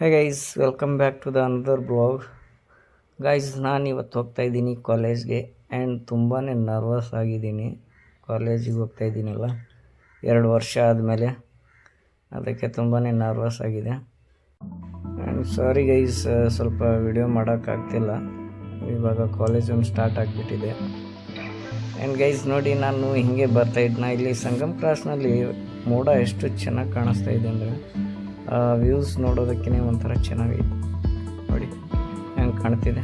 Hey guys welcome back to the another blog guys ನಾನು ಇವತ್ತು ಹೋಗ್ತಾ ಇದ್ದೀನಿ ಕಾಲೇಜ್ಗೆ ಆ್ಯಂಡ್ ತುಂಬಾ ನರ್ವಸ್ ಆಗಿದ್ದೀನಿ. ಕಾಲೇಜಿಗೆ ಹೋಗ್ತಾ ಇದ್ದೀನಲ್ಲ, ಎರಡು ವರ್ಷ ಆದಮೇಲೆ. ಅದಕ್ಕೆ ತುಂಬಾ ನರ್ವಸ್ ಆಗಿದೆ. ಆ್ಯಂಡ್ ಸಾರಿ ಗೈಸ್ ಸ್ವಲ್ಪ ವಿಡಿಯೋ ಮಾಡೋಕ್ಕಾಗ್ತಿಲ್ಲ ಇವಾಗ ಕಾಲೇಜ್ ಒಂದು ಸ್ಟಾರ್ಟ್ ಆಗಿಬಿಟ್ಟಿದೆ. ಆ್ಯಂಡ್ ಗೈಸ್ ನೋಡಿ, ನಾನು ಹೀಗೆ ಬರ್ತಾ ಇದ್ನ. ಇಲ್ಲಿ ಸಂಗಮ್ ಕ್ರಾಸ್ನಲ್ಲಿ ಮೋಡ ಎಷ್ಟು ಚೆನ್ನಾಗಿ ಕಾಣಿಸ್ತಾ ಇದೆ ಅಂದರೆ ವ್ಯೂಸ್ ನೋಡೋದಕ್ಕೇ ಒಂಥರ ಚೆನ್ನಾಗಿತ್ತು ನೋಡಿ ಹೆಂಗೆ ಕಾಣ್ತಿದೆ.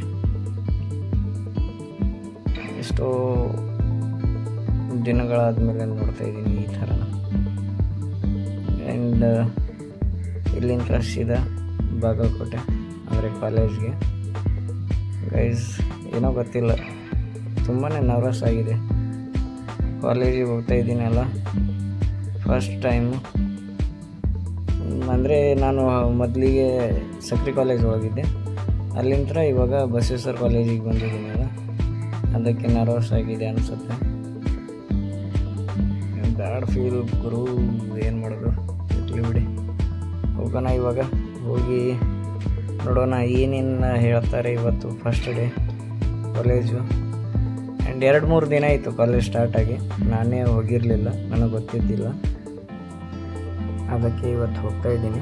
ಎಷ್ಟೋ ದಿನಗಳಾದಮೇಲೆ ನೋಡ್ತಾ ಇದ್ದೀನಿ ಈ ಥರ. ಆ್ಯಂಡ್ ಇಲ್ಲಿಂದ ಇದೆ ಬಾಗಲಕೋಟೆ ಅಂದರೆ ಕಾಲೇಜ್ಗೆ. ಗೈಸ್ ಏನೋ ಗೊತ್ತಿಲ್ಲ. ತುಂಬಾ ನರ್ವಸ್ ಆಗಿದೆ. ಕಾಲೇಜಿಗೆ ಹೋಗ್ತಾ ಇದ್ದೀನಲ್ಲ. ಫಸ್ಟ್ ಟೈಮು ಅಂದರೆ ನಾನು ಮೊದಲಿಗೆ ಸಕ್ರಿ ಕಾಲೇಜ್ ಹೋಗಿದ್ದೆ. ಅಲ್ಲಿಂದ ಇವಾಗ ಬಸವೇಶ್ವರ ಕಾಲೇಜಿಗೆ ಬಂದಿದ್ದೀನಲ್ಲ ಅದಕ್ಕೆ ನರ್ವಸ್ ಆಗಿದೆ ಅನಿಸುತ್ತೆ. ಬ್ಯಾಡ್ ಫೀಲ್ ಗುರು, ಏನು ಮಾಡೋದು? ಇರಲಿ ಬಿಡಿ. ಹೋಗೋಣ ಇವಾಗ. ಹೋಗಿ ನೋಡೋಣ ಏನೇನು ಹೇಳ್ತಾರೆ ಇವತ್ತು ಫಸ್ಟ್ ಡೇ ಕಾಲೇಜು ಆ್ಯಂಡ್ ಎರಡು ಮೂರು ದಿನ ಆಯಿತು ಕಾಲೇಜ್ ಸ್ಟಾರ್ಟಾಗಿ ನಾನೇ ಹೋಗಿರಲಿಲ್ಲ, ನನಗೆ ಗೊತ್ತಿದ್ದಿಲ್ಲ. ಅದಕ್ಕೆ ಇವತ್ತು ಹೋಗ್ತಾ ಇದ್ದೀನಿ.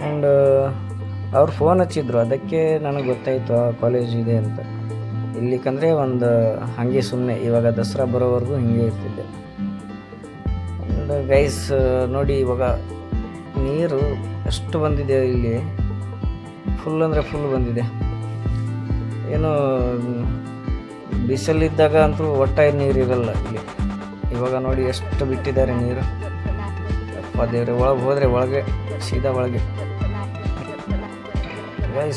ಆ್ಯಂಡ್ ಅವ್ರು ಫೋನ್ ಹಚ್ಚಿದ್ರು. ಅದಕ್ಕೆ ನನಗೆ ಗೊತ್ತಾಯಿತು, ಆ ಕಾಲೇಜ್ ಇದೆ ಅಂತ. ಇಲ್ಲಿಕಂದರೆ ಒಂದು ಹಾಗೆ ಸುಮ್ಮನೆ ಇವಾಗ ದಸರಾ ಬರೋವರೆಗೂ ಹಿಂಗೆ ಇರ್ತಿದ್ದೆ. ಆ್ಯಂಡ್ ಗೈಸ್ ನೋಡಿ ಇವಾಗ ನೀರು ಎಷ್ಟು ಬಂದಿದೆ ಇಲ್ಲಿ? ಫುಲ್ ಅಂದರೆ ಫುಲ್ ಬಂದಿದೆ. ಏನು, ಬಿಸಿಲಿದ್ದಾಗ ಅಂತೂ ಒಟ್ಟಾಗಿ ನೀರು ಇರಲ್ಲ ಇಲ್ಲಿ. ಇವಾಗ ನೋಡಿ ಎಷ್ಟು ಬಿಟ್ಟಿದ್ದಾರೆ ನೀರು. ದೇವ್ರೆ, ಒಳಗೆ ಹೋದ್ರೆ ಒಳಗೆ, ಸೀದಾ ಒಳಗೆ.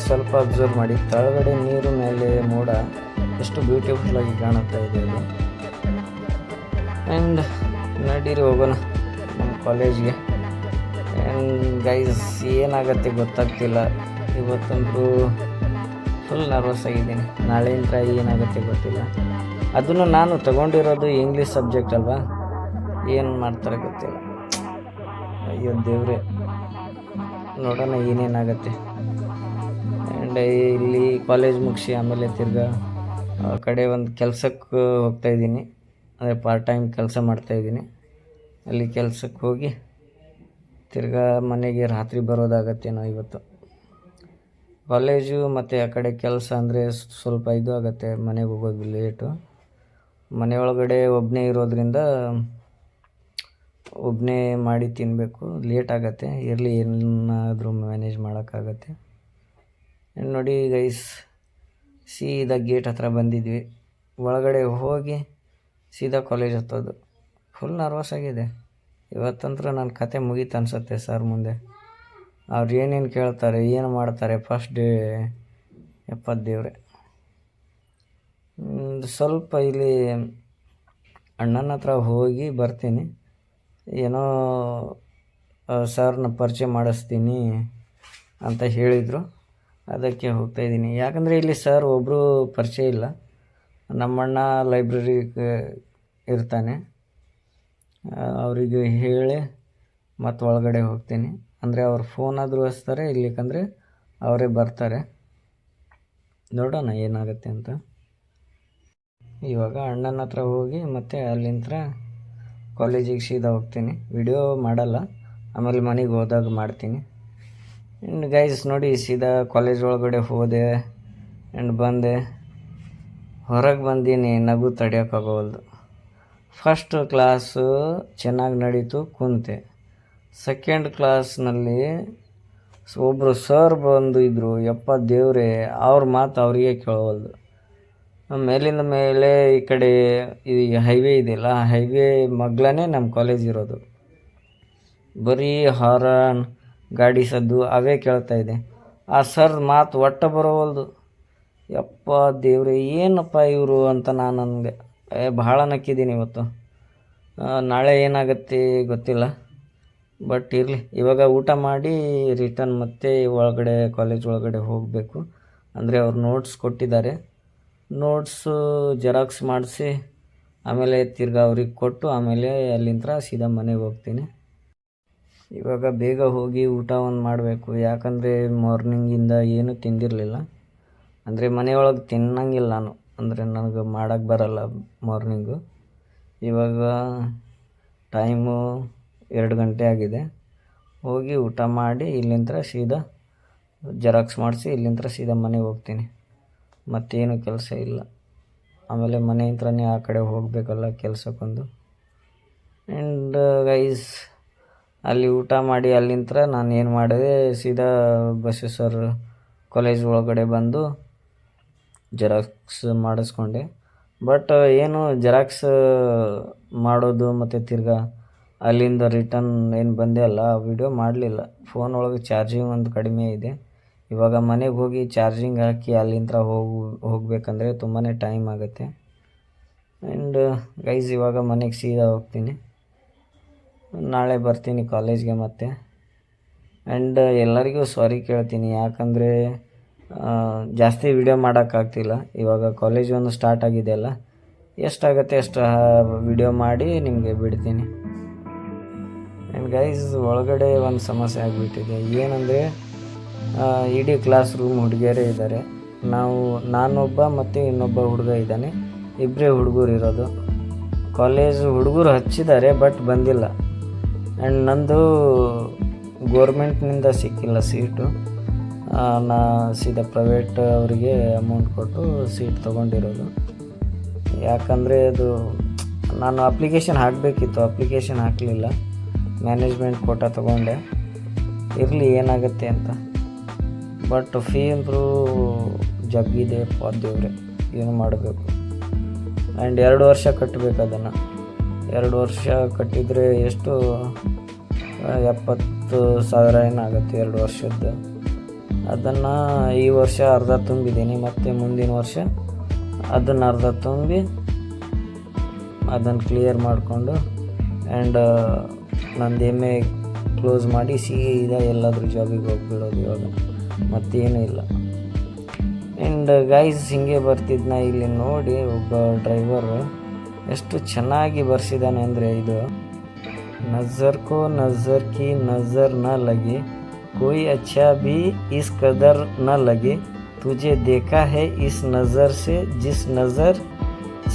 ಸ್ವಲ್ಪ ಅಬ್ಸರ್ವ್ ಮಾಡಿ. ಕೆಳಗಡೆ ನೀರು ಮೇಲೆ ಮೋಡ ಎಷ್ಟು ಬ್ಯೂಟಿಫುಲ್ ಆಗಿ ಕಾಣುತ್ತಾ ಇದೆ ಆ್ಯಂಡ್ ನಡೀರಿ ಹೋಗೋಣ ನಮ್ಮ ಕಾಲೇಜ್ಗೆ ಆ್ಯಂಡ್ ಗೈಸ್ ಏನಾಗತ್ತೆ ಗೊತ್ತಾಗ್ತಿಲ್ಲ. ಇವತ್ತಂತೂ ಫುಲ್ ನರ್ವಸ್ ಆಗಿದ್ದೀನಿ. ನಾಳೆಯಿಂದ ಏನಾಗುತ್ತೆ ಗೊತ್ತಿಲ್ಲ. ಅದನ್ನು ನಾನು ತಗೊಂಡಿರೋದು ಇಂಗ್ಲೀಷ್ ಸಬ್ಜೆಕ್ಟ್ ಅಲ್ವಾ? ಏನು ಮಾಡ್ತಾರೆ ಗೊತ್ತಿಲ್ಲ. ಅಯ್ಯೋ ದೇವ್ರೆ. ನೋಡೋಣ ಏನೇನಾಗತ್ತೆ. ಆ್ಯಂಡ್ ಇಲ್ಲಿ ಕಾಲೇಜ್ ಮುಗಿಸಿ ಆಮೇಲೆ ತಿರ್ಗಾ ಕಡೆ ಒಂದು ಕೆಲಸಕ್ಕೆ ಹೋಗ್ತಾ ಇದ್ದೀನಿ. ಅಂದರೆ ಪಾರ್ಟ್ ಟೈಮ್ ಕೆಲಸ ಮಾಡ್ತಾಯಿದ್ದೀನಿ ಅಲ್ಲಿ ಕೆಲಸಕ್ಕೆ ಹೋಗಿ ತಿರ್ಗಾ ಮನೆಗೆ ರಾತ್ರಿ ಬರೋದಾಗತ್ತೇನೋ ಇವತ್ತು. ಕಾಲೇಜು ಮತ್ತು ಆ ಕಡೆ ಕೆಲಸ ಅಂದರೆ ಸ್ವಲ್ಪ ಇದು ಆಗುತ್ತೆ ಮನೆಗೆ ಹೋಗೋದು ಲೇಟು ಮನೆಯೊಳಗಡೆ ಒಬ್ಬನೇ ಇರೋದ್ರಿಂದ ಒಬ್ಬನೇ ಮಾಡಿ ತಿನ್ನಬೇಕು ಲೇಟ್ ಆಗುತ್ತೆ ಇರಲಿ ಏನಾದರೂ ಮ್ಯಾನೇಜ್ ಮಾಡೋಕ್ಕಾಗತ್ತೆ. ನೋಡಿ ಗೈಸ್ ಸೀದಾ ಗೇಟ್ ಹತ್ರ ಬಂದಿದ್ವಿ. ಒಳಗಡೆ ಹೋಗಿ ಸೀದಾ ಕಾಲೇಜ್ ಹತ್ತೋದು. ಫುಲ್ ನರ್ವಸ್ ಆಗಿದೆ. ಇವತ್ತಂತ್ರ ನನ್ನ ಕತೆ ಮುಗೀತು ಅನಿಸುತ್ತೆ ಸರ್ ಮುಂದೆ. ಅವ್ರು ಏನೇನು ಕೇಳ್ತಾರೆ, ಏನು ಮಾಡ್ತಾರೆ ಫಸ್ಟ್ ಡೇ ಎಪ್ಪತ್ತು ದೇವ್ರೆ. ಸ್ವಲ್ಪ ಇಲ್ಲಿ ಅಣ್ಣನ ಹತ್ರ ಹೋಗಿ ಬರ್ತೀನಿ. ಏನೋ ಸರ್ನ ಪರಿಚಯ ಮಾಡಿಸ್ತೀನಿ ಅಂತ ಹೇಳಿದರು. ಅದಕ್ಕೆ ಹೋಗ್ತಾಯಿದ್ದೀನಿ ಯಾಕಂದರೆ ಇಲ್ಲಿ ಸರ್ ಒಬ್ಬರು ಪರಿಚಯ ಇಲ್ಲ. ನಮ್ಮಣ್ಣ ಲೈಬ್ರರಿಗೆ ಇರ್ತಾನೆ. ಅವರಿಗೆ ಹೇಳಿ ಮತ್ತು ಒಳಗಡೆ ಹೋಗ್ತೀನಿ. ಅಂದರೆ ಅವ್ರು ಫೋನ್ ಆದರೂ ಹಚ್ತಾರೆ ಇಲ್ಲಿಕಂದರೆ ಅವರೇ ಬರ್ತಾರೆ. ನೋಡೋಣ ಏನಾಗುತ್ತೆ ಅಂತ. ಇವಾಗ ಅಣ್ಣನ ಹತ್ರ ಹೋಗಿ ಮತ್ತು ಅಲ್ಲಿಂದ ಕಾಲೇಜಿಗೆ ಸೀದಾ ಹೋಗ್ತೀನಿ. ವಿಡಿಯೋ ಮಾಡಲ್ಲ. ಆಮೇಲೆ ಮನೆಗೆ ಹೋದಾಗ ಮಾಡ್ತೀನಿ. ಆ್ಯಂಡ್ ಗೈಸ್ ನೋಡಿ, ಸೀದಾ ಕಾಲೇಜ್ ಒಳಗಡೆ ಹೋದೆ ಆ್ಯಂಡ್ ಬಂದೆ. ಹೊರಗೆ ಬಂದೀನಿ, ನಗು ತಡೆಯೋಕ್ಕಾಗೋವಲ್ದು ಫಸ್ಟ್ ಕ್ಲಾಸು ಚೆನ್ನಾಗಿ ನಡೀತು, ಕುಂತೆ. ಸೆಕೆಂಡ್ ಕ್ಲಾಸ್ನಲ್ಲಿ ಒಬ್ಬರು ಸರ್ ಬಂದು ಇದ್ದರು ಯಪ್ಪ ದೇವ್ರೆ, ಅವ್ರ ಮಾತು ಅವರಿಗೆ ಕೇಳವಲ್ದು. ಮೇಲಿಂದ ಮೇಲೆ ಈ ಕಡೆ ಈ ಹೈವೇ ಇದೆಯಲ್ಲ ಹೈವೇ ಮಗ್ಲೇ ನಮ್ಮ ಕಾಲೇಜ್ ಇರೋದು. ಬರೀ ಹಾರನ್ ಗಾಡಿ ಸದ್ದು ಅವೇ ಕೇಳ್ತಾ ಇದೆ. ಆ ಸರ್ ಮಾತು ಒಟ್ಟ ಬರೋವಲ್ದು. ಯಪ್ಪ ದೇವ್ರೆ, ಏನಪ್ಪ ಇವರು ಅಂತ ನಾನು ನನಗೆ ಏ, ಭಾಳ ನಕ್ಕಿದ್ದೀನಿ ಇವತ್ತು. ನಾಳೆ ಏನಾಗುತ್ತೆ ಗೊತ್ತಿಲ್ಲ. ಬಟ್ ಇರಲಿ, ಇವಾಗ ಊಟ ಮಾಡಿ ರಿಟರ್ನ್ ಮತ್ತೆ ಒಳಗಡೆ ಕಾಲೇಜ್ ಒಳಗಡೆ ಹೋಗಬೇಕು. ಅಂದರೆ ಅವ್ರು ನೋಟ್ಸ್ ಕೊಟ್ಟಿದ್ದಾರೆ. ನೋಟ್ಸು ಜೆರಾಕ್ಸ್ ಮಾಡಿಸಿ, ಆಮೇಲೆ ತಿರ್ಗಾ ಅವ್ರಿಗೆ ಕೊಟ್ಟು, ಆಮೇಲೆ ಅಲ್ಲಿಂದ ಸೀದಾ ಮನೆಗೆ ಹೋಗ್ತೀನಿ. ಇವಾಗ ಬೇಗ ಹೋಗಿ ಊಟ ಒಂದು ಮಾಡಬೇಕು. ಯಾಕಂದರೆ ಮಾರ್ನಿಂಗಿಂದ ಏನೂ ತಿಂದಿರಲಿಲ್ಲ. ಅಂದರೆ ಮನೆಯೊಳಗೆ ತಿನ್ನಂಗಿಲ್ಲ ನಾನು. ಅಂದರೆ ನನಗೆ ಮಾಡೋಕ್ಕೆ ಬರಲ್ಲ ಮಾರ್ನಿಂಗು ಇವಾಗ ಟೈಮು ಎರಡು ಗಂಟೆ ಆಗಿದೆ. ಹೋಗಿ ಊಟ ಮಾಡಿ ಇಲ್ಲಿಂದ ಸೀದಾ ಜೆರಾಕ್ಸ್ ಮಾಡಿಸಿ ಇಲ್ಲಿಂದ ಸೀದಾ ಮನೆಗೆ ಹೋಗ್ತೀನಿ. ಮತ್ತೇನು ಕೆಲಸ ಇಲ್ಲ. ಆಮೇಲೆ ಮನೆಯಿಂದನೇ ಆ ಕಡೆ ಹೋಗಬೇಕಲ್ಲ ಕೆಲಸಕ್ಕೊಂದು. ಆ್ಯಂಡ್ ಗೈಸ್ ಅಲ್ಲಿ ಊಟ ಮಾಡಿ ಅಲ್ಲಿಂದ ನಾನು ಏನು ಮಾಡಿದೆ, ಸೀದಾ ಬಸವೇಶ್ವರ ಕಾಲೇಜ್ ಒಳಗಡೆ ಬಂದು ಜೆರಾಕ್ಸ್ ಮಾಡಿಸ್ಕೊಂಡೆ. ಬಟ್ ಏನು ಜೆರಾಕ್ಸ್ ಮಾಡೋದು ಮತ್ತು ತಿರ್ಗಾ ಅಲ್ಲಿಂದ ರಿಟರ್ನ್ ಏನು ಬಂದೆ ಅಲ್ಲ, ಆ ವಿಡಿಯೋ ಮಾಡಲಿಲ್ಲ. ಫೋನ್ ಒಳಗೆ ಚಾರ್ಜಿಂಗ್ ಒಂದು ಕಡಿಮೆ ಇದೆ. ಇವಾಗ ಮನೆಗೆ ಹೋಗಿ ಚಾರ್ಜಿಂಗ್ ಹಾಕಿ ಅಲ್ಲಿಂದ ಹೋಗು, ಹೋಗಬೇಕಂದ್ರೆ ತುಂಬಾ ಟೈಮ್ ಆಗುತ್ತೆ. ಆ್ಯಂಡ್ ಗೈಸ್ ಇವಾಗ ಮನೆಗೆ ಸೀದಾ ಹೋಗ್ತೀನಿ. ನಾಳೆ ಬರ್ತೀನಿ ಕಾಲೇಜ್ಗೆ ಮತ್ತೆ. ಆ್ಯಂಡ್ ಎಲ್ಲರಿಗೂ ಸಾರಿ ಕೇಳ್ತೀನಿ. ಯಾಕಂದರೆ ಜಾಸ್ತಿ ವಿಡಿಯೋ ಮಾಡೋಕ್ಕಾಗ್ತಿಲ್ಲ ಇವಾಗ ಕಾಲೇಜ್ ಒಂದು ಸ್ಟಾರ್ಟ್ ಆಗಿದೆಯಲ್ಲ ಎಷ್ಟಾಗುತ್ತೆ ಅಷ್ಟು ವಿಡಿಯೋ ಮಾಡಿ ನಿಮಗೆ ಬಿಡ್ತೀನಿ. ಆ್ಯಂಡ್ ಗೈಸ್ ಒಳಗಡೆ ಒಂದು ಸಮಸ್ಯೆ ಆಗಿಬಿಟ್ಟಿದೆ. ಏನಂದರೆ ಇಡೀ ಕ್ಲಾಸ್ ರೂಮ್ ಹುಡುಗಿಯರೇ ಇದ್ದಾರೆ. ನಾವು, ನಾನೊಬ್ಬ ಮತ್ತು ಇನ್ನೊಬ್ಬ ಹುಡುಗ ಇದ್ದಾನೆ. ಇಬ್ಬರೇ ಹುಡುಗರು ಇರೋದು. ಕಾಲೇಜ್ ಹುಡುಗರು ಹಚ್ಚಿದ್ದಾರೆ ಬಟ್ ಬಂದಿಲ್ಲ. ಆ್ಯಂಡ್ ನಂದು ಗೋರ್ಮೆಂಟ್ನಿಂದ ಸಿಕ್ಕಿಲ್ಲ ಸೀಟು ನಾ ಸೀದಾ ಪ್ರೈವೇಟ್ ಅವರಿಗೆ ಅಮೌಂಟ್ ಕೊಟ್ಟು ಸೀಟ್ ತೊಗೊಂಡಿರೋದು. ಯಾಕಂದರೆ ಅದು, ನಾನು ಅಪ್ಲಿಕೇಶನ್ ಹಾಕಬೇಕಿತ್ತು ಅಪ್ಲಿಕೇಶನ್ ಹಾಕಲಿಲ್ಲ. ಮ್ಯಾನೇಜ್ಮೆಂಟ್ ಕೋಟ ತೊಗೊಂಡೆ. ಇರಲಿ ಏನಾಗುತ್ತೆ ಅಂತ. ಬಟ್ ಫೀ ಅಂತೂ ಜಗ್ಗಿದೆ ದೇವ್ರೆ ಏನು ಮಾಡಬೇಕು? ಆ್ಯಂಡ್ ಎರಡು ವರ್ಷ ಕಟ್ಟಬೇಕು ಅದನ್ನು. ಎರಡು ವರ್ಷ ಕಟ್ಟಿದರೆ ಎಷ್ಟು? ಎಪ್ಪತ್ತು ಸಾವಿರ ಏನಾಗುತ್ತೆ ಎರಡು ವರ್ಷದ್ದು? ಅದನ್ನು ಈ ವರ್ಷ ಅರ್ಧ ತುಂಬಿದ್ದೀನಿ, ಮತ್ತು ಮುಂದಿನ ವರ್ಷ ಅದನ್ನು ಅರ್ಧ ತುಂಬಿ ಅದನ್ನು ಕ್ಲಿಯರ್ ಮಾಡಿಕೊಂಡು ಆ್ಯಂಡ್, ನಂದು ಎಂ ಎ ಕ್ಲೋಸ್ ಮಾಡಿ ಸೀದಾ ಎಲ್ಲಾದರೂ ಜಾಬಿಗೆ ಹೋಗ್ಬಿಡೋದು ಇವಾಗ. ಮತ್ತೇನೂ ಇಲ್ಲ ಆ್ಯಂಡ್ ಗೈಸ್ ಹಿಂಗೆ ಬರ್ತಿದ್ನ ಇಲ್ಲಿ ನೋಡಿ ಒಬ್ಬ ಡ್ರೈವರು ಎಷ್ಟು ಚೆನ್ನಾಗಿ ಬರ್ಸಿದ್ದಾನೆ ಅಂದರೆ ಇದು नज़र को नज़र की नज़र न लगे कोई अच्छा भी इस कदर न लगे तुझे देखा है इस नज़र से जिस नज़र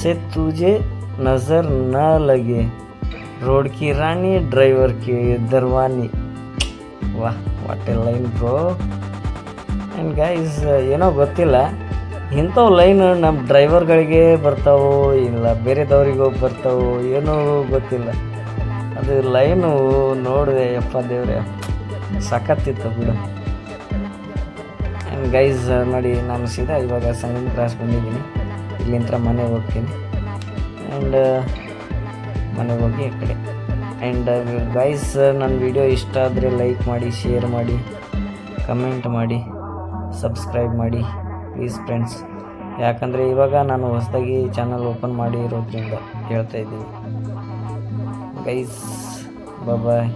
से तुझे नज़र न लगे रोड की रानी ड्राइवर की दरवानी ವಾಹ್ what A line bro and guys ಏನೋ ಗೊತ್ತಿಲ್ಲ. ಇಂಥವು ಲೈನ್ ನಮ್ಮ ಡ್ರೈವರ್ಗಳಿಗೆ ಬರ್ತಾವೋ, ಇಲ್ಲ ಬೇರೆದವ್ರಿಗೆ ಹೋಗಿ ಬರ್ತಾವೋ, ಏನೋ ಗೊತ್ತಿಲ್ಲ. ಅದು ಲೈನು ನೋಡಿದೆ, ಯಪ್ಪ ದೇವ್ರೆ, ಸಖತ್ತಿತ್ತು ಬಿಡು. ಆ್ಯಂಡ್ ಗೈಸ್ ನೋಡಿ, ನಾನು ಸೀದಾ ಇವಾಗ ಸಂಗಮ್ ಕ್ರಾಸ್ ಬಂದಿದ್ದೀನಿ. ಇಲ್ಲಿಂದ ಮನೆಗೆ ಹೋಗ್ತೀನಿ. ಆ್ಯಂಡ್ ಮನೆಗೆ ಹೋಗಿ ಆ ಕಡೆ. ಆ್ಯಂಡ್ ಗೈಸ್ ನನ್ನ ವಿಡಿಯೋ ಇಷ್ಟ ಆದರೆ ಲೈಕ್ ಮಾಡಿ ಶೇರ್ ಮಾಡಿ ಕಮೆಂಟ್ ಮಾಡಿ. ಸಬ್ಸ್ಕ್ರೈಬ್ ಮಾಡಿ ಪ್ಲೀಸ್ ಫ್ರೆಂಡ್ಸ್ ಯಾಕಂದರೆ ಇವಾಗ ನಾನು ಹೊಸದಾಗಿ ಚಾನಲ್ ಓಪನ್ ಮಾಡಿರೋದ್ರಿಂದ ಹೇಳ್ತಾ ಇದ್ದೀನಿ. Guys bye